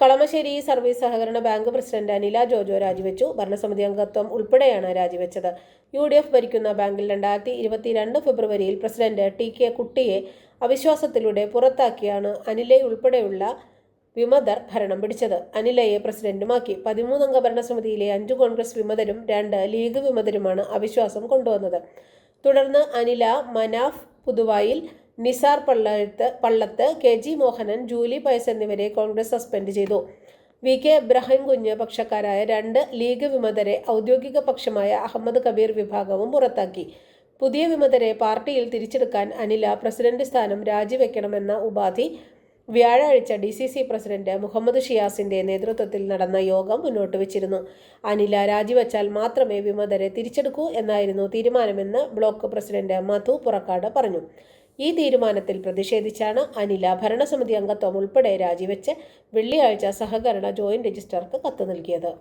Kalamassery service സഹകരണ bank president Anila Jojo രാജിവെച്ചു. ഭരണസമിതി അംഗത്വം ഉൾപ്പെടെയാണ് രാജിവെച്ചത്. യു ഡി എഫ് ഭരിക്കുന്ന ബാങ്കിൽ രണ്ടായിരത്തി ഇരുപത്തിരണ്ട് ഫെബ്രുവരിയിൽ പ്രസിഡന്റ് ടി കെ കുട്ടിയെ അവിശ്വാസത്തിലൂടെ പുറത്താക്കിയാണ് അനിലെ ഉൾപ്പെടെയുള്ള വിമതർ ഭരണം പിടിച്ചത്. അനിലയെ പ്രസിഡന്റുമാക്കി. പതിമൂന്നംഗ ഭരണസമിതിയിലെ അഞ്ചു കോൺഗ്രസ് വിമതരും രണ്ട് ലീഗ് വിമതരുമാണ് അവിശ്വാസം കൊണ്ടുവന്നത്. തുടർന്ന് Anila Manaf Puthuvayil Nizar Pallath Pallath K G Mohanan Julie Pius എന്നിവരെ കോൺഗ്രസ് സസ്പെൻഡ് ചെയ്തു. വി കെ ഇബ്രാഹിം കുഞ്ഞ് പക്ഷക്കാരായ രണ്ട് ലീഗ് വിമതരെ ഔദ്യോഗിക പക്ഷമായ അഹമ്മദ് കബീർ വിഭാഗവും പുറത്താക്കി. പുതിയ വിമതരെ പാർട്ടിയിൽ തിരിച്ചെടുക്കാൻ അനില പ്രസിഡന്റ് സ്ഥാനം രാജിവെക്കണമെന്ന ഉപാധി വ്യാഴാഴ്ച D C C president Muhammad ഷിയാസിന്റെ നേതൃത്വത്തിൽ നടന്ന യോഗം മുന്നോട്ട് വെച്ചിരുന്നു. അനില രാജിവെച്ചാൽ മാത്രമേ വിമതരെ തിരിച്ചെടുക്കൂ എന്നായിരുന്നു തീരുമാനമെന്ന് ബ്ലോക്ക് പ്രസിഡന്റ് മധു പുറക്കാട് പറഞ്ഞു. ഈ തീരുമാനത്തിൽ പ്രതിഷേധിച്ചാണ് അനില ഭരണസമിതി അംഗത്വം ഉൾപ്പെടെ രാജിവെച്ച് വെള്ളിയാഴ്ച സഹകരണ ജോയിന്റ് രജിസ്ട്രാർക്ക് കത്ത് നൽകിയത്.